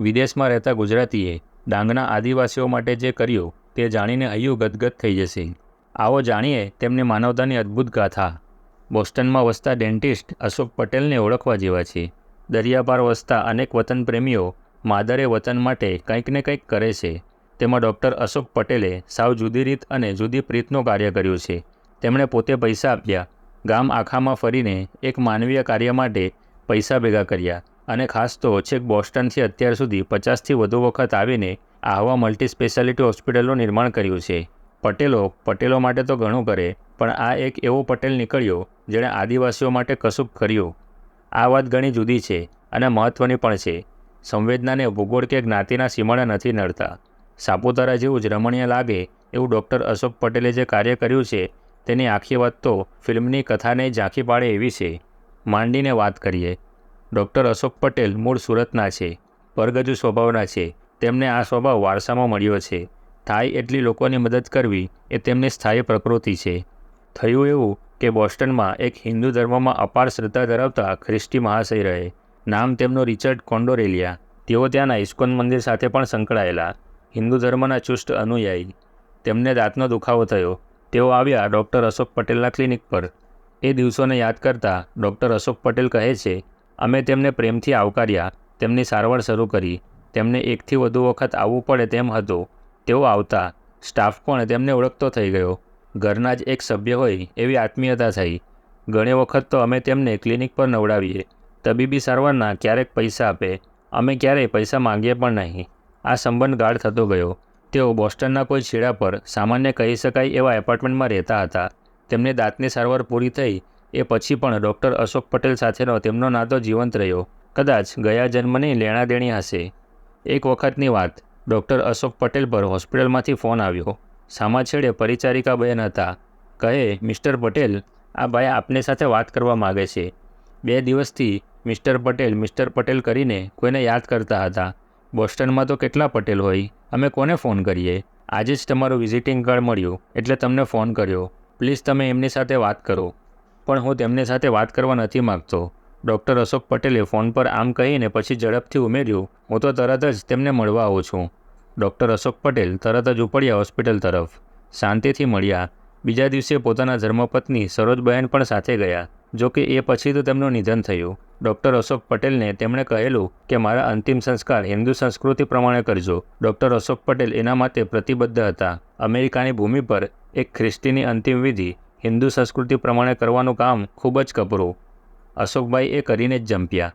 વિદેશમાં રહેતા ગુજરાતીએ ડાંગના આદિવાસીઓ માટે જે કર્યું તે જાણીને હૈયું ગદગદ થઈ જશે. આવો જાણીએ તેમની માનવતાની અદ્ભુત ગાથા. બોસ્ટનમાં વસતા ડેન્ટિસ્ટ અશોક પટેલને ઓળખવા જેવા છે. દરિયાપાર વસતા અનેક વતન પ્રેમીઓ માદરે વતન માટે કંઈક ને કંઈક કરે છે. તેમાં ડૉક્ટર અશોક પટેલે સાવ જુદી રીત અને જુદી પ્રીતનું કાર્ય કર્યું છે. તેમણે પોતે પૈસા આપ્યા, ગામ આખામાં ફરીને એક માનવીય કાર્ય માટે પૈસા ભેગા કર્યા. અને ખાસ તો છેક બોસ્ટનથી અત્યાર સુધી પચાસથી વધુ વખત આવીને આહવા મલ્ટી સ્પેશિયાલિટી હોસ્પિટલનું નિર્માણ કર્યું છે. પટેલો પટેલો માટે તો ઘણું કરે, પણ આ એક એવો પટેલ નીકળ્યો જેણે આદિવાસીઓ માટે કશુંક કર્યું. આ વાત ઘણી જુદી છે અને મહત્ત્વની પણ છે. સંવેદનાને ભૂગોળ કે જ્ઞાતિના સીમાડા નથી નડતા. સાપુતારા જેવું જ રમણીય લાગે એવું ડૉક્ટર અશોક પટેલે જે કાર્ય કર્યું છે તેની આખી વાત તો ફિલ્મની કથાને ઝાંખી પાડે એવી છે. માંડીને વાત કરીએ. ડૉક્ટર અશોક પટેલ મૂળ સુરતના છે, પરગજુ સ્વભાવના છે. તેમને આ સ્વભાવ વારસામાં મળ્યો છે. થાય એટલી લોકોની મદદ કરવી એ તેમની સ્થાયી પ્રકૃતિ છે. થયું એવું કે બોસ્ટનમાં એક હિન્દુ ધર્મમાં અપાર શ્રદ્ધા ધરાવતા ખ્રિસ્તી મહાશય રહે. નામ તેમનો રિચર્ડ કોન્ડોરેલિયા. તેઓ ત્યાંના ઇસ્કોન મંદિર સાથે પણ સંકળાયેલા. હિન્દુ ધર્મના ચુસ્ત અનુયાયી. તેમને દાંતનો દુખાવો થયો. તેઓ આવ્યા ડૉક્ટર અશોક પટેલના ક્લિનિક પર. એ દિવસોને યાદ કરતા ડૉક્ટર અશોક પટેલ કહે છે અમે તેમને પ્રેમથી આવકાર્યા, તેમની સારવાર શરૂ કરી, તેમને એકથી વધુ વખત આવવું પડે તેમ હતું. તેઓ આવતા, સ્ટાફ પણ તેમને ઓળખતો થઈ ગયો. ઘરના જ એક સભ્ય હોય એવી આત્મીયતા થઈ. ઘણી વખત તો અમે તેમને ક્લિનિક પર નવડાવીએ. તબીબી સારવારના ક્યારેક પૈસા આપે, અમે ક્યારેય પૈસા માંગીએ પણ નહીં. આ સંબંધ ગાઢ થતો ગયો. તેઓ બોસ્ટનના કોઈ છેડા પર, સામાન્ય કહી શકાય એવા એપાર્ટમેન્ટમાં રહેતા હતા. તેમની દાંતની સારવાર પૂરી થઈ એ પછી પણ ડૉક્ટર અશોક પટેલ સાથેનો તેમનો નાતો જીવંત રહ્યો. કદાચ ગયા જન્મની લેણાદેણી હશે. એક વખતની વાત. ડૉક્ટર અશોક પટેલ પર હોસ્પિટલમાંથી ફોન આવ્યો. સામા છેડે પરિચારિકા બહેન હતા. કહે, મિસ્ટર પટેલ, આ ભાઈ આપની સાથે વાત કરવા માગે છે. બે દિવસથી મિસ્ટર પટેલ મિસ્ટર પટેલ કરીને કોઈને યાદ કરતા હતા. બોસ્ટનમાં તો કેટલા પટેલ હોય. અમે કોને ફોન કરીએ? આજે જ તમારું વિઝિટિંગ કાર્ડ મળ્યું, એટલે તમને ફોન કર્યો. પ્લીઝ તમે એમની સાથે વાત કરો. પણ હું તેમની સાથે વાત કરવા નથી માગતો. ડૉક્ટર અશોક પટેલે ફોન પર આમ કહીને પછી ઝડપથી ઉમેર્યું, હું તો તરત જ તેમને મળવા આવું છું. ડૉક્ટર અશોક પટેલ તરત જ ઉપડ્યા હોસ્પિટલ તરફ. શાંતિથી મળ્યા. બીજા દિવસે પોતાના ધર્મપત્ની સરોજબહેન પણ સાથે ગયા, જો કે એ પછી તો તેમનું નિધન થયું. ડૉક્ટર અશોક પટેલને તેમણે કહેલું કે, મારા અંતિમ સંસ્કાર હિન્દુ સંસ્કૃતિ પ્રમાણે કરજો. ડૉક્ટર અશોક પટેલ એના માટે પ્રતિબદ્ધ હતા. અમેરિકાની ભૂમિ પર એક ખ્રિસ્તીની અંતિમ વિધિ હિન્દુ સંસ્કૃતિ પ્રમાણે કરવાનું કામ ખૂબ જ કપરું. અશોકભાઈ એ કરીને જ જંપ્યા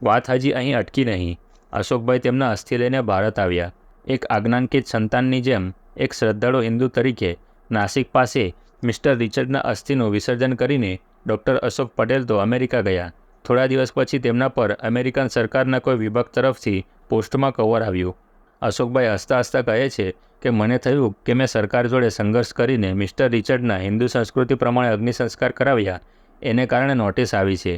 વાત હજી અહીં અટકી નહીં. અશોકભાઈ તેમના અસ્થિ લઈને ભારત આવ્યા. એક આજ્ઞાંકિત સંતાનની જેમ એક શ્રદ્ધાળુ હિન્દુ તરીકે નાસિક પાસે મિસ્ટર રિચર્ડના અસ્થિનું વિસર્જન કરીને ડૉક્ટર અશોક પટેલ તો અમેરિકા ગયા. થોડા દિવસ પછી તેમના પર અમેરિકન સરકારના કોઈ વિભાગ તરફથી પોસ્ટમાં કવર આવ્યું. અશોકભાઈ હસતા હસતા કહે છે કે મને થયું કે મેં સરકાર જોડે સંઘર્ષ કરીને મિસ્ટર રિચર્ડના હિન્દુ સંસ્કૃતિ પ્રમાણે અગ્નિ સંસ્કાર કરાવ્યા, એને કારણે નોટિસ આવી છે.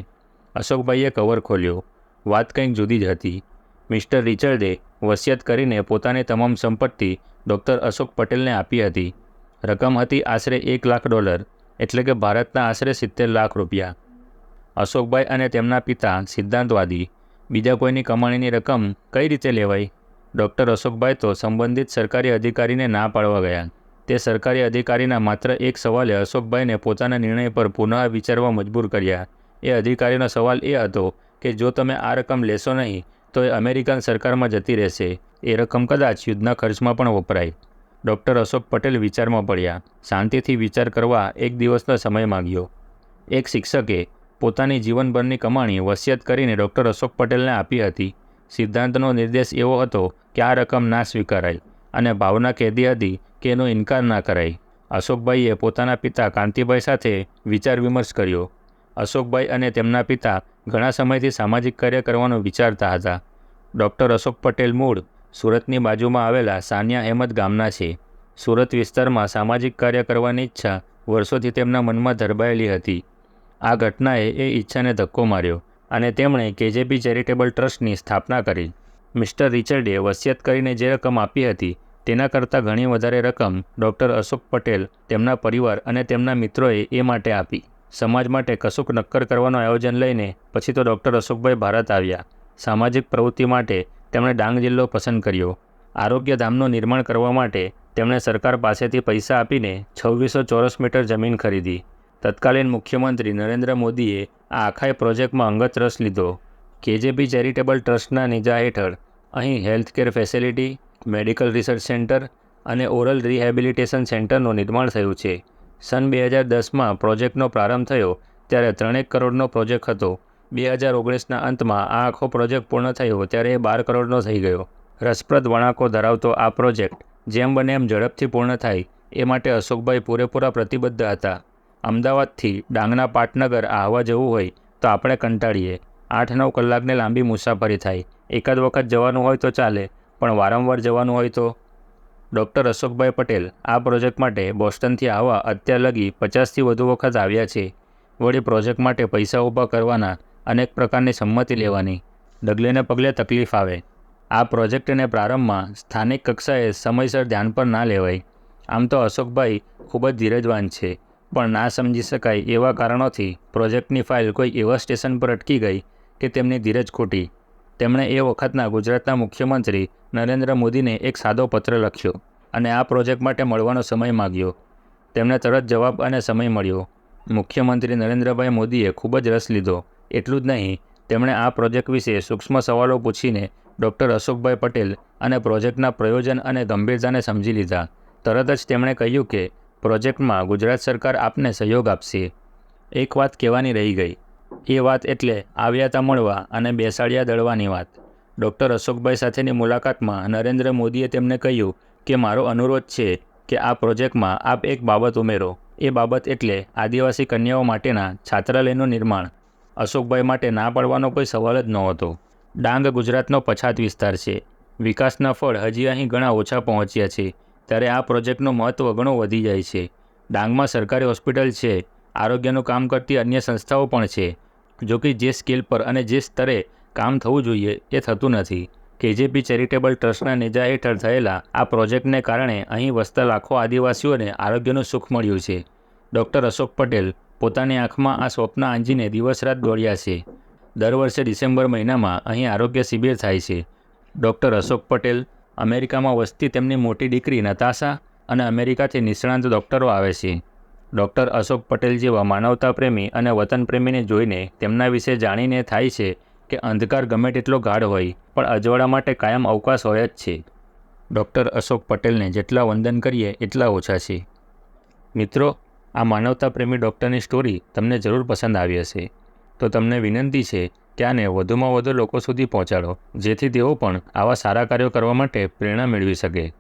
અશોકભાઈએ કવર ખોલ્યો. વાત કંઈક જુદી જ હતી. મિસ્ટર રિચર્ડે વસિયત કરીને પોતાની તમામ સંપત્તિ ડૉક્ટર અશોક પટેલને આપી હતી. રકમ હતી આશરે એક લાખ ડોલર, એટલે કે ભારતના આશરે સિત્તેર લાખ રૂપિયા. અશોકભાઈ અને તેમના પિતા સિદ્ધાંતવાદી. બીજા કોઈની કમાણીની રકમ કઈ રીતે લેવાય? ડૉક્ટર અશોકભાઈ તો સંબંધિત સરકારી અધિકારીને ના પાડવા ગયા. તે સરકારી અધિકારીના માત્ર એક સવાલે અશોકભાઈને પોતાના નિર્ણય પર પુનઃ વિચારવા મજબૂર કર્યા. એ અધિકારીનો સવાલ એ હતો કે જો તમે આ રકમ લેશો નહીં, તો એ અમેરિકન સરકારમાં જતી રહેશે. એ રકમ કદાચ યુદ્ધના ખર્ચમાં પણ વપરાય. ડૉક્ટર અશોક પટેલ વિચારમાં પડ્યા. શાંતિથી વિચાર કરવા એક દિવસનો સમય માગ્યો. એક શિક્ષકે પોતાની જીવનભરની કમાણી વસિયત કરીને ડૉક્ટર અશોક પટેલને આપી હતી. સિદ્ધાંતનો નિર્દેશ એવો હતો કે રકમ ના સ્વીકારાઈ અને ભાવના કેદી હતી કે એનો ઇનકાર ના કરાય અશોકભાઈએ પોતાના પિતા કાંતિભાઈ સાથે વિચાર વિમર્શ કર્યો. અશોકભાઈ અને તેમના પિતા ઘણા સમયથી સામાજિક કાર્ય કરવાનો વિચારતા હતા. ડૉક્ટર અશોક પટેલ મૂળ સુરતની બાજુમાં આવેલા સાનિયા અહેમદ ગામના છે. સુરત વિસ્તારમાં સામાજિક કાર્ય કરવાની ઈચ્છા વર્ષોથી તેમના મનમાં ધરબાયેલી હતી. આ ઘટનાએ એ ઈચ્છાને ધક્કો માર્યો અને તેમણે કેજેપી ચેરિટેબલ ટ્રસ્ટની સ્થાપના કરી. મિસ્ટર રિચર્ડે વસિયત કરીને જે રકમ આપી હતી, તેના કરતાં ઘણી વધારે રકમ ડૉક્ટર અશોક પટેલ, તેમના પરિવાર અને તેમના મિત્રોએ એ માટે આપી. સમાજ માટે કશુંક નક્કર કરવાનું આયોજન લઈને પછી તો ડૉક્ટર અશોકભાઈ ભારત આવ્યા. સામાજિક પ્રવૃત્તિ માટે તેમણે ડાંગ જિલ્લો પસંદ કર્યો. આરોગ્ય ધામનું નિર્માણ કરવા માટે તેમણે સરકાર પાસેથી પૈસા આપીને છવ્વીસો ચોરસ મીટર જમીન ખરીદી. તત્કાલીન મુખ્યમંત્રી નરેન્દ્ર મોદીએ આ આખાય પ્રોજેક્ટમાં અંગત રસ લીધો. કેજેપી ચેરિટેબલ ટ્રસ્ટના નિજા હેઠળ અહીં healthcare facility, medical research centre અને ઓરલ રિહેબિલિટેશન સેન્ટરનું નિર્માણ થયું છે. સન બે હજાર દસમાં પ્રોજેક્ટનો પ્રારંભ થયો ત્યારે ત્રણેક કરોડનો પ્રોજેક્ટ હતો. બે હજાર ઓગણીસના અંતમાં આ આખો પ્રોજેક્ટ પૂર્ણ થયો ત્યારે એ બાર કરોડનો થઈ ગયો. રસપ્રદ વળાંકો ધરાવતો આ પ્રોજેક્ટ જેમ બને એમ ઝડપથી પૂર્ણ થાય એ માટે અશોકભાઈ પૂરેપૂરા પ્રતિબદ્ધ હતા. અમદાવાદથી ડાંગના પાટનગર આવવા જવું હોય તો આપણે કંટાળીએ. આઠ નવ કલાકને લાંબી મુસાફરી થાય. એકાદ વખત જવાનું હોય તો ચાલે, પણ વારંવાર જવાનું હોય તો? ડૉક્ટર અશોકભાઈ પટેલ આ પ્રોજેક્ટ માટે બોસ્ટનથી આવવા અત્યાર લગી પચાસથી વધુ વખત આવ્યા છે. વળી પ્રોજેક્ટ માટે પૈસા ઊભા કરવાના અનેક પ્રકારની સંમતિ લેવાની. ડગલેને પગલે તકલીફ આવે. આ પ્રોજેક્ટને પ્રારંભમાં સ્થાનિક કક્ષાએ સમયસર ધ્યાન પર ના લેવાય. આમ તો અશોકભાઈ ખૂબ જ ધીરજવાન છે, પણ ના સમજી શકાય એવા કારણોથી પ્રોજેક્ટની ફાઇલ કોઈ એવા સ્ટેશન પર અટકી ગઈ કે તેમની ધીરજ ખોટી. તેમણે એ વખતના ગુજરાતના મુખ્યમંત્રી નરેન્દ્ર મોદીને એક સાદો પત્ર લખ્યો અને આ પ્રોજેક્ટ માટે મળવાનો સમય માગ્યો. તેમને તરત જવાબ અને સમય મળ્યો. મુખ્યમંત્રી નરેન્દ્રભાઈ મોદીએ ખૂબ જ રસ લીધો. એટલું જ નહીં, તેમણે આ પ્રોજેક્ટ વિશે સૂક્ષ્મ સવાલો પૂછીને ડૉક્ટર અશોકભાઈ પટેલ અને પ્રોજેક્ટના પ્રયોજન અને ગંભીરતાને સમજી લીધા. તરત જ તેમણે કહ્યું કે, પ્રોજેક્ટમાં ગુજરાત સરકાર આપને સહયોગ આપશે. એક વાત કહેવાની રહી ગઈ. એ વાત એટલે આવ્યા તા મળવા અને બેસાડ્યા દળવાની વાત. ડૉક્ટર અશોકભાઈ સાથેની મુલાકાતમાં નરેન્દ્ર મોદીએ તેમને કહ્યું કે, મારો અનુરોધ છે કે આ પ્રોજેક્ટમાં આપ એક બાબત ઉમેરો. એ બાબત એટલે આદિવાસી કન્યાઓ માટેના છાત્રાલયનું નિર્માણ. અશોકભાઈ માટે ના પાડવાનો કોઈ સવાલ જ નહોતો. ડાંગ ગુજરાતનો પછાત વિસ્તાર છે. વિકાસના ફળ હજી અહીં ઘણા ઓછા પહોંચ્યા છે. ત્યારે આ પ્રોજેક્ટનું મહત્ત્વ ઘણું વધી જાય છે. ડાંગમાં સરકારી હોસ્પિટલ છે. આરોગ્યનું કામ કરતી અન્ય સંસ્થાઓ પણ છે. જો કે જે સ્કેલ પર અને જે સ્તરે કામ થવું જોઈએ એ થતું નથી. કેજેપી ચેરિટેબલ ટ્રસ્ટના નેજા હેઠળ થયેલા આ પ્રોજેક્ટને કારણે અહીં વસતા લાખો આદિવાસીઓને આરોગ્યનું સુખ મળ્યું છે. ડૉક્ટર અશોક પટેલ પોતાની આંખમાં આ સ્વપ્ન આંજીને દિવસ રાત દોડ્યા છે. દર વર્ષે ડિસેમ્બર મહિનામાં અહીં આરોગ્ય શિબિર થાય છે. ડૉક્ટર અશોક પટેલ અમેરિકામાં વસતી તેમની મોટી દીકરી નતાશા અને અમેરિકાથી નિષ્ણાંત ડૉક્ટરો આવે છે. ડૉક્ટર અશોક પટેલ જેવા માનવતા પ્રેમી અને વતન પ્રેમીને જોઈને તેમના વિશે જાણીને થાય છે કે અંધકાર ગમે તેટલો ગાઢ હોય, પણ અજવાળા માટે કાયમ અવકાશ હોય જ છે. ડૉક્ટર અશોક પટેલને જેટલા વંદન કરીએ, એટલા ઓછા છે. મિત્રો, આ માનવતા પ્રેમી ડૉક્ટરની સ્ટોરી તમને જરૂર પસંદ આવી હશે. તો તમને વિનંતી છે કે આને વધુમાં વધુ લોકો સુધી પહોંચાડો, જેથી તેઓ પણ આવા સારા કાર્યો કરવા માટે પ્રેરણા મેળવી શકે.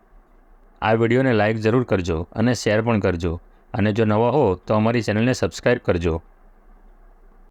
આ વિડીયોને લાઇક જરૂર કરજો અને શેર પણ કરજો. અને જો નવા હો તો અમારી ચેનલને સબસ્ક્રાઈબ કરજો.